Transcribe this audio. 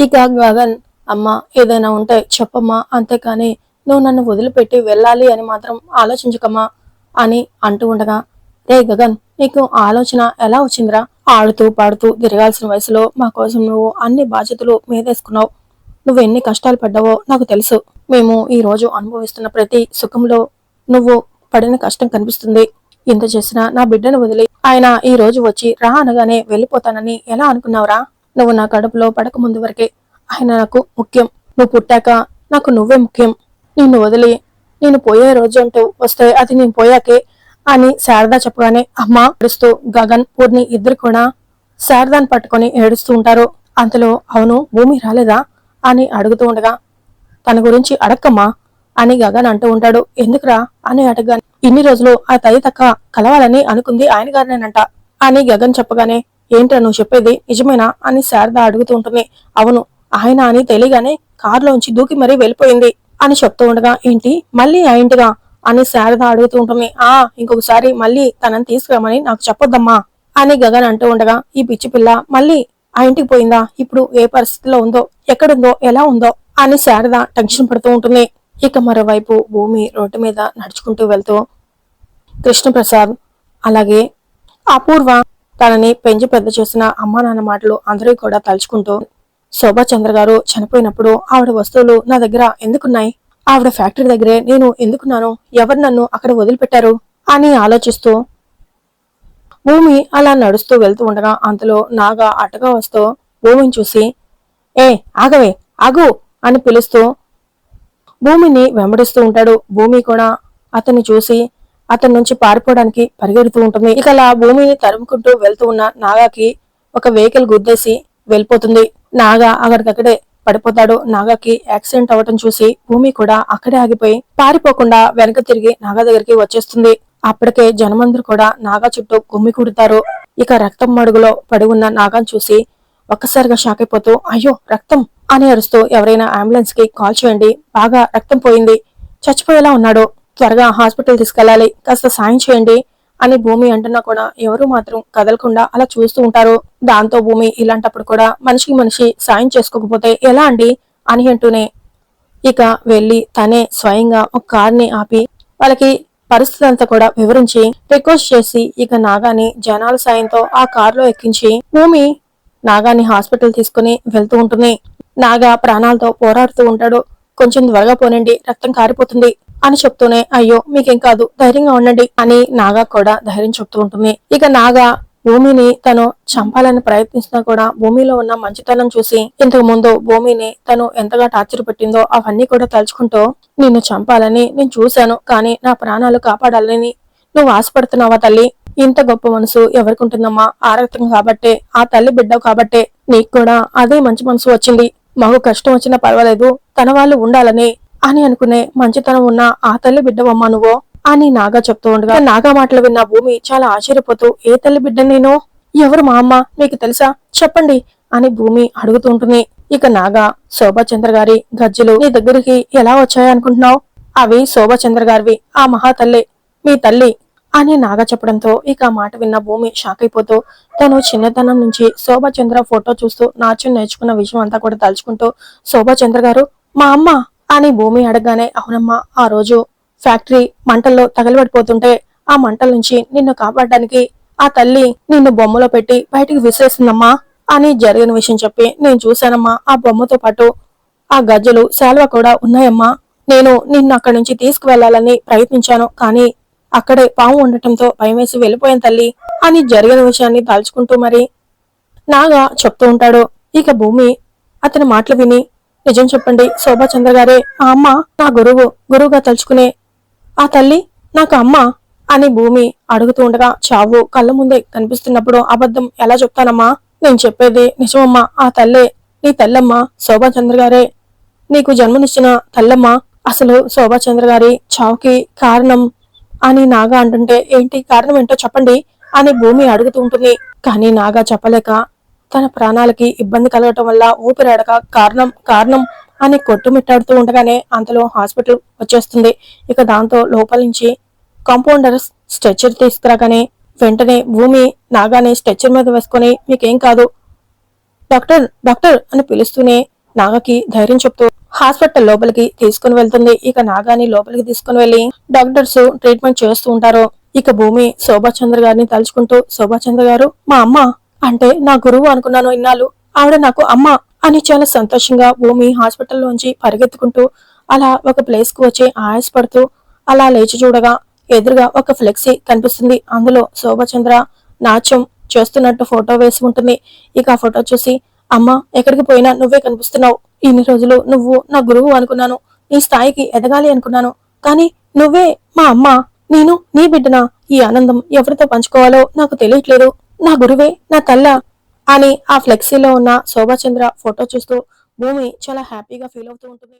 ఇక గగన్ అమ్మ ఏదైనా ఉంటే చెప్పమ్మా అంతేకాని నువ్వు నన్ను వదిలిపెట్టి వెళ్ళాలి అని మాత్రం ఆలోచించకమ్మా అని అంటూ ఉండగా రే గగన్ నీకు ఆలోచన ఎలా వచ్చిందిరా? ఆడుతూ పాడుతూ తిరగాల్సిన వయసులో మా కోసం నువ్వు అన్ని బాధ్యతలు మీదేసుకున్నావు. నువ్వు ఎన్ని కష్టాలు పడ్డావో నాకు తెలుసు. మేము ఈ రోజు అనుభవిస్తున్న ప్రతి సుఖంలో నువ్వు పడిన కష్టం కనిపిస్తుంది. ఇంత చేసినా నా బిడ్డను వదిలి ఆయన ఈ రోజు వచ్చి రా అనగానే వెళ్ళిపోతానని ఎలా అనుకున్నావురా? నువ్వు నా కడుపులో పడక ముందు వరకే. ఆయన నాకు ముఖ్యం. నువ్వు పుట్టాక నాకు నువ్వే ముఖ్యం. నిన్ను వదిలి నేను పోయే రోజు అంటూ వస్తే అది నేను పోయాకే అని శారద చెప్పగానే అమ్మ ఏడుస్తూ గగన్ పూర్ణి ఇద్దరు కూడా శారదాన్ని పట్టుకొని ఏడుస్తూ ఉంటారు. అంతలో అవును భూమి రాలేదా? అని అడుగుతూ ఉండగా తన గురించి అడక్కమ్మా అని గగన్ అంటూ ఉంటాడు. ఎందుకురా? అని అడగగానే ఇన్ని రోజులు ఆ తల్లి తక్క కలవాలని అనుకుంది ఆయన గారినేనంట అని గగన్ చెప్పగానే ఏంట్రా నువ్వు చెప్పేది? నిజమేనా? అని శారద అడుగుతూ ఉంటుంది. అవును ఆయన అని తెలియగానే కారులోంచి దూకి మరీ వెళ్ళిపోయింది అని చెప్తూ ఉండగా ఏంటి? మళ్ళీ ఆ అని శారద అడుగుతూ ఉంటుంది. ఆ ఇంకొకసారి మళ్ళీ తనని తీసుకురామని నాకు చెప్పొద్దమ్మా అని గగన్ అంటూ ఉండగా ఈ పిచ్చి పిల్ల మళ్ళీ ఆ ఇంటికి పోయిందా? ఇప్పుడు ఏ పరిస్థితిలో ఉందో? ఎక్కడుందో? ఎలా ఉందో? అని శారద టెన్షన్ పడుతూ ఉంటుంది. ఇక మరోవైపు భూమి రోడ్డు మీద నడుచుకుంటూ వెళ్తూ కృష్ణప్రసాద్ అలాగే అపూర్వ తనని పెంచి పెద్ద చేసిన అమ్మా నాన్న మాటలు అందరూ కూడా తలుచుకుంటూ శోభా చంద్ర గారు చనిపోయినప్పుడు ఆవిడ వస్తువులు నా దగ్గర ఎందుకున్నాయి? ఆవిడ ఫ్యాక్టరీ దగ్గరే నేను ఎందుకున్నాను? ఎవరు నన్ను అక్కడ వదిలిపెట్టారు? అని ఆలోచిస్తూ భూమి అలా నడుస్తూ వెళ్తూ ఉండగా అంతలో నాగా అటగా వస్తూ భూమిని చూసి ఏ ఆగవే ఆగు! అని పిలుస్తూ భూమిని వెంబడిస్తూ ఉంటాడు. భూమి కూడా అతన్ని చూసి అతని నుంచి పారిపోవడానికి పరిగెడుతూ ఉంటుంది. ఇక అలా భూమిని తరుముకుంటూ వెళ్తూ ఉన్న నాగాకి ఒక వెహికల్ గుద్దేసి వెళ్ళిపోతుంది. నాగా అక్కడికక్కడే పడిపోతాడు. నాగాకి యాక్సిడెంట్ అవ్వటం చూసి భూమి కూడా అక్కడే ఆగిపోయి పారిపోకుండా వెనక తిరిగి నాగా దగ్గరికి వచ్చేస్తుంది. అప్పటికే జనమందరూ కూడా నాగా చుట్టూ గుమ్మి కుడతారు. ఇక రక్తం మడుగులో పడి ఉన్న నాగాను చూసి ఒక్కసారిగా షాక్ అయిపోతూ అయ్యో రక్తం! అని అరుస్తూ ఎవరైనా అంబులెన్స్కి కాల్ చేయండి. బాగా రక్తం పోయింది. చచ్చిపోయేలా ఉన్నాడు. త్వరగా హాస్పిటల్ తీసుకెళ్ళాలి కాస్త సాయం చేయండి అని భూమి అంటున్నా కూడా ఎవరు మాత్రం కదలకుండా అలా చూస్తూ ఉంటారు. దాంతో భూమి ఇలాంటప్పుడు కూడా మనిషికి మనిషి సాయం చేసుకోకపోతే ఎలా అండి అని అంటూనే ఇక వెళ్ళి తనే స్వయంగా ఒక కార్ని ఆపి వాళ్ళకి పరిస్థితి అంతా కూడా వివరించి రిక్వెస్ట్ చేసి ఇక నాగాని జనాల సాయంతో ఆ కారులో ఎక్కించి భూమి నాగాని హాస్పిటల్ తీసుకుని వెళ్తూ ఉంటుంది. నాగా ప్రాణాలతో పోరాడుతూ ఉంటాడు. కొంచెం త్వరగా పోనండి రక్తం కారిపోతుంది. అని చెప్తూనే అయ్యో మీకేం కాదు ధైర్యంగా ఉండండి అని నాగా కూడా ధైర్యం చెప్తూ ఉంటుంది. ఇక నాగా భూమిని తను చంపాలని ప్రయత్నిస్తున్నా కూడా భూమిలో ఉన్న మంచితనం చూసి ఇంతకు ముందు భూమిని తను ఎంతగా టార్చర్ పెట్టిందో అవన్నీ కూడా తలుచుకుంటూ నిన్ను చంపాలని నేను చూశాను కానీ నా ప్రాణాలు కాపాడాలని నువ్వు ఆశపడుతున్నావా తల్లి? ఇంత గొప్ప మనసు ఎవరికి ఉంటుందమ్మా ఆ కాబట్టే ఆ తల్లి బిడ్డ కాబట్టే నీకు కూడా అదే మంచి మనసు వచ్చింది. మాకు కష్టం వచ్చినా పర్వాలేదు తన వాళ్ళు ఉండాలని అని అనుకునే మంచితనం ఉన్న ఆ తల్లి బిడ్డవమ్మా నువ్వు? అని నాగా చెప్తూ ఉండగా నాగా మాటలు విన్న భూమి చాలా ఆశ్చర్యపోతూ ఏ తల్లి బిడ్డ నేను? ఎవరు మా అమ్మ? మీకు తెలుసా? చెప్పండి అని భూమి అడుగుతూ ఉంటుంది. ఇక నాగా శోభాచంద్ర గారి గజ్జలు నీ దగ్గరికి ఎలా వచ్చాయనుకుంటున్నావు? అవి శోభాచంద్ర గారివి. ఆ మహాతల్లి మీ తల్లి అని నాగా చెప్పడంతో ఇక మాట విన్న భూమి షాక్ అయిపోతూ తను చిన్నతనం నుంచి శోభాచంద్ర ఫోటో చూస్తూ నాట్యం నేర్చుకున్న విషయం అంతా కూడా తలుచుకుంటూ శోభాచంద్ర గారు మా అమ్మ అని భూమి అడగగానే అవునమ్మా ఆ రోజు ఫ్యాక్టరీ మంటల్లో తగలబడిపోతుంటే ఆ మంటల నుంచి నిన్ను కాపాడడానికి ఆ తల్లి నిన్ను బొమ్మలో పెట్టి బయటికి విసిరేసిందమ్మా అని జరిగిన విషయం చెప్పి నేను చూశానమ్మా ఆ బొమ్మతో పాటు ఆ గజ్జలు శాల్వా కూడా ఉన్నాయమ్మా. నేను నిన్ను అక్కడి నుంచి తీసుకువెళ్ళాలని ప్రయత్నించాను కానీ అక్కడే పాము ఉండటంతో భయమేసి వెళ్ళిపోయాను తల్లి అని జరిగిన విషయాన్ని దాల్చుకుంటూ మరి నాగా చెప్తూ ఉంటాడు. ఇక భూమి అతని మాటలు విని నిజం చెప్పండి. శోభాచంద్ర గారే ఆ అమ్మ నా గురువు. గురువుగా తలుచుకునే ఆ తల్లి నాకు అమ్మ అని భూమి అడుగుతూ ఉండగా చావు కళ్ళ ముందే కనిపిస్తున్నప్పుడు అబద్ధం ఎలా చెప్తానమ్మా? నేను చెప్పేది నిజమమ్మా. ఆ తల్లే నీ తల్లమ్మ. శోభాచంద్ర గారే నీకు జన్మనిచ్చిన తల్లమ్మ. అసలు శోభాచంద్ర గారి చావుకి కారణం అని నాగా అంటుంటే ఏంటి కారణం ఏంటో చెప్పండి అని భూమి అడుగుతూ ఉంటుంది. కానీ నాగా చెప్పలేక తన ప్రాణాలకి ఇబ్బంది కలగటం వల్ల ఊపిరాడక కారణం కారణం అని కొట్టుమిట్టాడుతూ ఉండగానే అంతలో హాస్పిటల్ వచ్చేస్తుంది. ఇక దాంతో లోపల నుంచి కాంపౌండర్ స్ట్రెచ్చర్ తీసుకురాగానే వెంటనే భూమి నాగాని స్ట్రెచ్చర్ మీద వేసుకొని మీకేం కాదు డాక్టర్ డాక్టర్ అని పిలుస్తూనే నాగకి ధైర్యం చెప్తూ హాస్పిటల్ లోపలికి తీసుకుని వెళ్తుంది. ఇక నాగాని లోపలికి తీసుకుని వెళ్ళి డాక్టర్స్ ట్రీట్మెంట్ చేస్తూ ఉంటారు. ఇక భూమి శోభాచంద్ర గారిని తలుచుకుంటూ శోభాచంద్ర గారు మా అమ్మ అంటే నా గురువు అనుకున్నాను ఇన్నాళ్ళు. ఆవిడ నాకు అమ్మ అని చాలా సంతోషంగా భూమి హాస్పిటల్లోంచి పరిగెత్తుకుంటూ అలా ఒక ప్లేస్కు వచ్చి ఆయాసపడుతూ అలా లేచి చూడగా ఎదురుగా ఒక ఫ్లెక్సీ కనిపిస్తుంది. అందులో శోభచంద్ర నాట్యం చేస్తున్నట్టు ఫోటో వేసి ఉంటుంది. ఇక ఆ ఫోటో చూసి అమ్మ ఎక్కడికి పోయినా నువ్వే కనిపిస్తున్నావు. ఇన్ని రోజులు నువ్వు నా గురువు అనుకున్నాను. నీ స్థాయికి ఎదగాలి అనుకున్నాను. కానీ నువ్వే మా అమ్మ. నేను నీ బిడ్డన? ఈ ఆనందం ఎవరితో పంచుకోవాలో నాకు తెలియట్లేదు. నా గురువే నా తల్ల అని ఆ ఫ్లెక్సీలో ఉన్న శోభాచంద్ర ఫోటో చూస్తూ భూమి చాలా హ్యాపీగా ఫీల్ అవుతూ ఉంటుంది.